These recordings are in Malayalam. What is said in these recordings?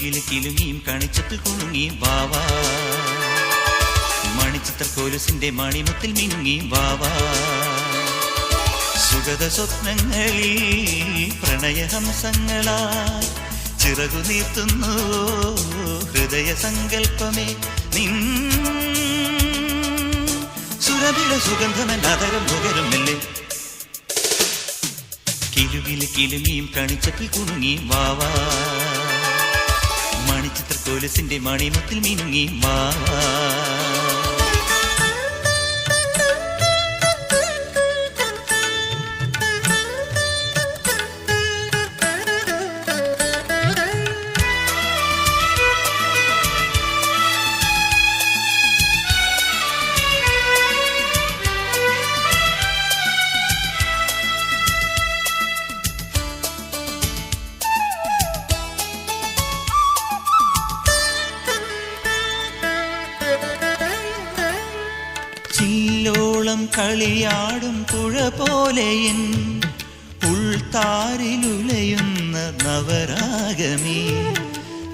കിലുങ്ങിയും കണിച്ചത്തിൽ കുണുങ്ങി വാവാ മണിച്ചിത്ര കോലുസിന്റെ മണിമത്തിൽ മിനുങ്ങിയും വാവാ സുഗത സ്വപ്നങ്ങളിൽ പ്രണയഹംസങ്ങളായി ചിറകു നീർത്തുന്നു. ഹൃദയ സങ്കല്പമേ നിൻ. സുരഭില സുഗന്ധമൻ അതരം നുകരുമല്ലേ. കിലുകിൽ കിലുങ്ങിയും കണിച്ചപ്പിൽ കുണുങ്ങി വാവാ മണിച്ചിത്ര കോലസിന്റെ മണിമുത്തിൽ മിനുങ്ങി വാവാ ചില്ലോളം കളിയാടും പുഴ പോലെയിൻ ഉൾത്താരിലുലയുന്ന നവരാഗമേ.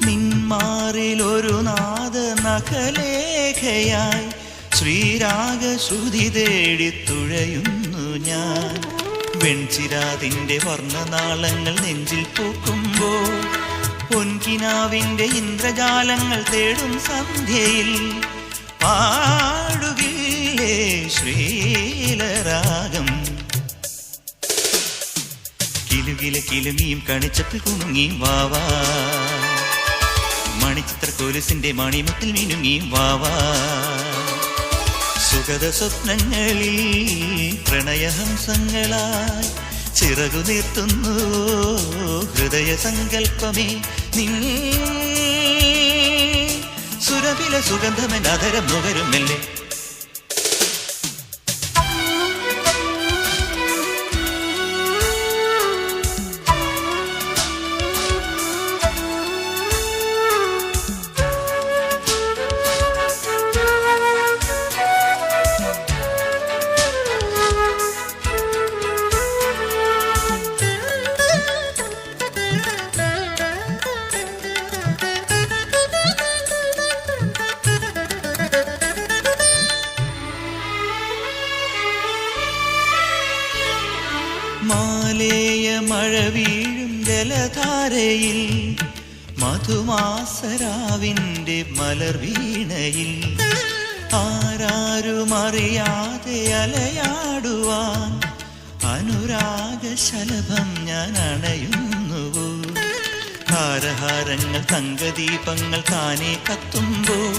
നിന്മാറിലൊരു നാദ നഖലേഖയായി ശ്രീരാഗ ശ്രുതി തേടി തുഴയുന്നു ഞാൻ. വെൺചിരാതിന്റെ വർണനാളങ്ങൾ നെഞ്ചിൽ പൂക്കുമ്പോൾ പൊൻകിനാവിന്റെ ഇന്ദ്രജാലങ്ങൾ തേടും സന്ധ്യയിൽ ശ്രീലരാഗം. കിലുകില കിലുമിയും കണിച്ചത്തിൽ കുണുങ്ങി വാവാ മണിച്ചിത്ര കൊലുസിന്റെ മണിമുത്തിൽ മിനുങ്ങി വാവാ സുഗത സ്വപ്നങ്ങളിൽ പ്രണയഹംസങ്ങളായി ചിറകു നിർത്തുന്നു. ഹൃദയ സങ്കല്പമേ നിൻ. സുരഭില സുഗന്ധമെന്നതരം നുകരുമല്ലേ. മഴ വീഴും ജലധാരയിൽ മധുമാസരാവിന്റെ മലർ വീണയിൽ. ആരാരുമറിയാതെ അലയാടുവാൻ അനുരാഗശലഭം ഞാൻ അണയുന്നുവോ? ഹാരഹാരങ്ങൾ തങ്കദീപങ്ങൾ താനെ കത്തുമ്പോ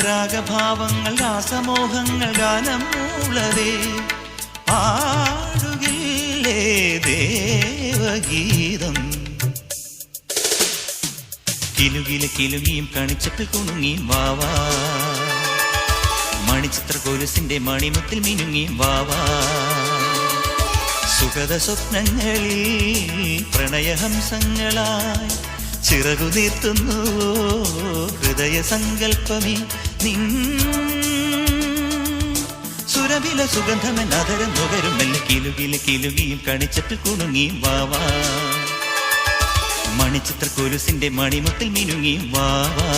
രാഗഭാവങ്ങൾ രാസമോഹങ്ങൾ ഗാനം മൂളവേ. പാടുകില്ലേ ദേവഗീതം കിലുകില കിലുങ്ങിയും കണിച്ചപ്പിൽ കുണുങ്ങി വാവാ മണിച്ചിത്ര കൊലുസിന്റെ മണിമുത്തിൽ മിനുങ്ങി വാവാ സുഗത സ്വപ്നങ്ങളിൽ പ്രണയഹംസങ്ങളായി ചിറകു നീർത്തുന്നു ഹൃദയ സങ്കല്പമേ നിൻ സുരഭില സുഗന്ധമൻ അതരം മെല്ലെ കിലുകിലെ കിലുകിയും കണിച്ചിട്ട് കുണുങ്ങി വാവാ മണിച്ചിത്ര കൊലുസിന്റെ മണിമുത്തിൽ മിനുങ്ങി വാവാ